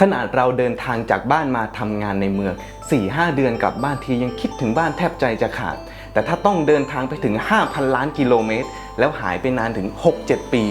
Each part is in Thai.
ขนาดเราเดินทางจากบ้านมาทำงานในเมือง 4-5 เดือนกลับบ้านทียังคิดถึงบ้านแทบใจจะขาด แต่ถ้าต้องเดินทางไปถึง 5,000 ล้านกิโลเมตร แล้วหายไปนานถึง 6-7 ปี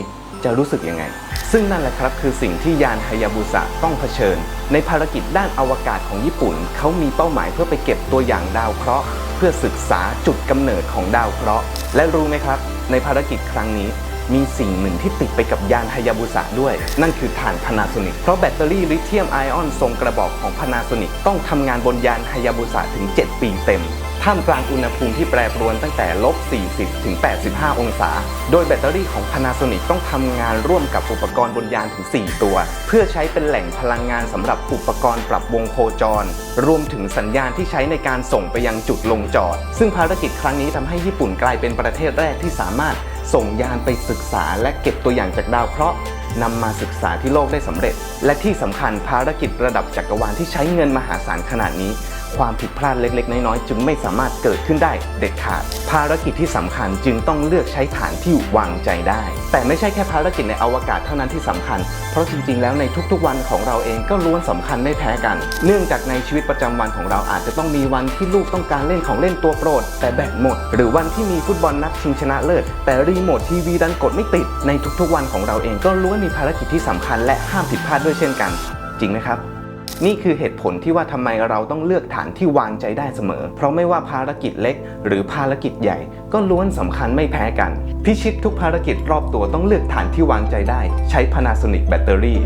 จะรู้สึกยังไง ซึ่งนั่นแหละครับคือสิ่งที่ยานฮายาบุสะต้องเผชิญ ในภารกิจด้านอวกาศของญี่ปุ่น เขามีเป้าหมายเพื่อไปเก็บตัวอย่างดาวเคราะห์ เพื่อศึกษาจุดกำเนิดของดาวเคราะห์ และรู้ไหมครับ ในภารกิจครั้งนี้ มีสิ่งหนึ่งที่ติดไปกับยานฮายาบุสะด้วย นั่นคือฐานพานาโซนิกเพราะแบตเตอรี่ลิเธียมไอออนทรงกระบอกของพานาโซนิกต้องทำงานบนยานฮายาบุสะถึง 7 ปีเต็มท่ามกลางอุณหภูมิที่แปรปรวนตั้งแต่ลบ 40 ถึง 85 องศา โดยแบตเตอรี่ของ Panasonic ต้องทำงานร่วมกับอุปกรณ์บนยานถึง 4 ตัว เพื่อใช้เป็นแหล่งพลังงานสำหรับอุปกรณ์ปรับวงโคจร รวมถึงสัญญาณที่ใช้ในการส่งไปยังจุดลงจอด ซึ่งภารกิจครั้งนี้ทำให้ญี่ปุ่นกลายเป็นประเทศแรกที่สามารถ ส่งยานไปศึกษาและเก็บตัวอย่างจากดาวเคราะห์นำมาศึกษาที่โลกได้สำเร็จ และที่สำคัญภารกิจระดับจักรวาลที่ใช้เงินมหาศาลขนาดนี้ ความผิดพลาดเล็ก ๆ น้อยๆ จึงไม่สามารถเกิดขึ้นได้เด็ดขาด ภารกิจที่สำคัญจึงต้องเลือกใช้ฐานที่วางใจได้ แต่ไม่ใช่แค่ภารกิจในอวกาศเท่านั้นที่สำคัญ เพราะจริง ๆ แล้วในทุกๆ วันของเราเองก็ล้วนสำคัญไม่แพ้กัน เนื่องจากในชีวิตประจำวันของเราอาจจะต้องมีวันที่ลูกต้องการเล่นของเล่นตัวโปรด แต่แบตหมด หรือวันที่มีฟุตบอลนัดชิงชนะเลิศแต่รีโมททีวีดันกดไม่ติดในทุกๆ วันของเราเองก็ล้วนมีภารกิจที่สำคัญและห้ามผิดพลาดด้วยเช่นกัน จริงไหมครับ นี่คือเหตุผลที่ว่าทำไมเราต้องเลือกฐานที่วางใจได้เสมอ เพราะไม่ว่าภารกิจเล็ก หรือภารกิจใหญ่ ก็ล้วนสำคัญไม่แพ้กัน พิชิตทุกภารกิจรอบตัวต้องเลือกฐานที่วางใจได้ ใช้ Panasonic แบตเตอรี่